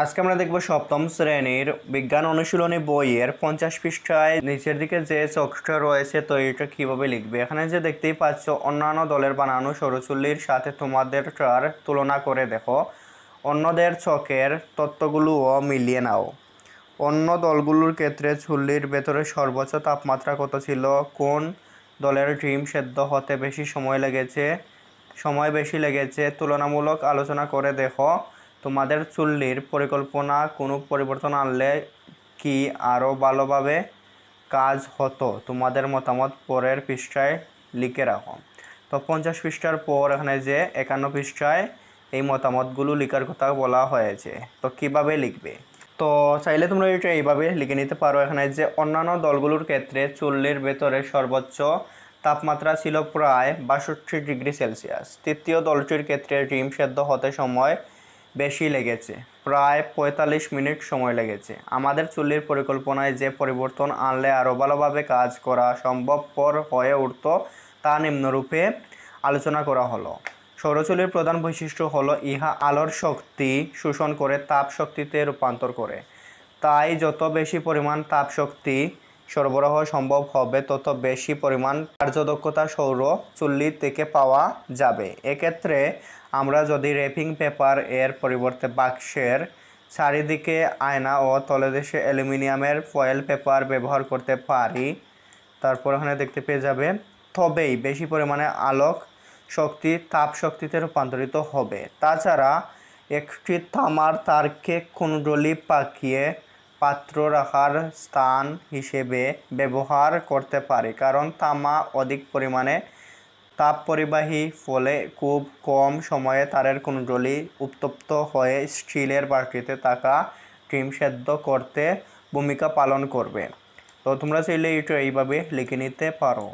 আজকে আমরা দেখব সপ্তম শ্রেণির বিজ্ঞান অনুশীলনী বইয়ের পঞ্চাশ পৃষ্ঠায় নিচের দিকে যে চকটা রয়েছে, তো এটা কীভাবে লিখবে? এখানে যে দেখতেই পাচ্ছ, অন্যান্য দলের বানানো সরুচুল্লির সাথে তোমাদের টার তুলনা করে দেখো। অন্যদের চকের তত্ত্বগুলোও মিলিয়ে নাও। অন্য দলগুলোর ক্ষেত্রে চুল্লির ভেতরে সর্বোচ্চ তাপমাত্রা কত ছিল? কোন দলের ডিম সেদ্ধ হতে বেশি সময় লেগেছে? সময় বেশি লেগেছে? তুলনামূলক আলোচনা করে দেখো। তোমাদের চুল্লির পরিকল্পনা কোনো পরিবর্তন আনলে কি আরও ভালোভাবে কাজ হতো? তোমাদের মতামত পরের পৃষ্ঠায় লিখে রাখো। তো পঞ্চাশ পৃষ্ঠার পর এখানে যে একান্ন পৃষ্ঠায় এই মতামতগুলো লেখার কথা বলা হয়েছে। তো কীভাবে লিখবে? তো চাইলে তোমরা এটা এইভাবে লিখে নিতে পারো। এখানে যে অন্যান্য দলগুলোর ক্ষেত্রে চুল্লির ভেতরে সর্বোচ্চ তাপমাত্রা ছিল প্রায় বাষট্টি ডিগ্রি সেলসিয়াস। তৃতীয় দলটির ক্ষেত্রে ডিম সেদ্ধ হতে সময় বেশি লেগেছে। প্রায় পঁয়তাল্লিশ মিনিট সময় লেগেছে। আমাদের চুল্লির পরিকল্পনায় যে পরিবর্তন আনলে আরও ভালোভাবে কাজ করা সম্ভবপর হয়ে উঠত, তা নিম্নরূপে আলোচনা করা হলো। সৌরচুল্লির প্রধান বৈশিষ্ট্য হলো ইহা আলোর শক্তি শোষণ করে তাপ শক্তিতে রূপান্তর করে। তাই যত বেশি পরিমাণ তাপ শক্তি সরবরাহ সম্ভব হবে তত বেশি পরিমাণ কার্যদক্ষতা সৌর চুল্লি থেকে পাওয়া যাবে। এক্ষেত্রে আমরা যদি র্যাপিং পেপার এর পরিবর্তে বাক্সের চারিদিকে আয়না ও তলদেশে অ্যালুমিনিয়ামের ফয়েল পেপার ব্যবহার করতে পারি, তারপর ওখানে দেখতে পেয়ে যাবে, তবেই বেশি পরিমাণে আলোক শক্তি, তাপ শক্তিতে রূপান্তরিত হবে। তাছাড়া একটি তামার তারকে কুণ্ডলি পাকিয়ে পাত্র রাখার স্থান হিসেবে ব্যবহার করতে পারে, কারণ তামা অধিক পরিমাণে তাপ পরিবাহী ফলে খুব কম সময়ে তারের কুণ্ডলি উত্তপ্ত হয়ে স্টিলের বাটিতে থাকা ডিম সেদ্ধ করতে ভূমিকা পালন করবে। তো তোমরা চাইলে এটা এইভাবে লিখে নিতে পারো।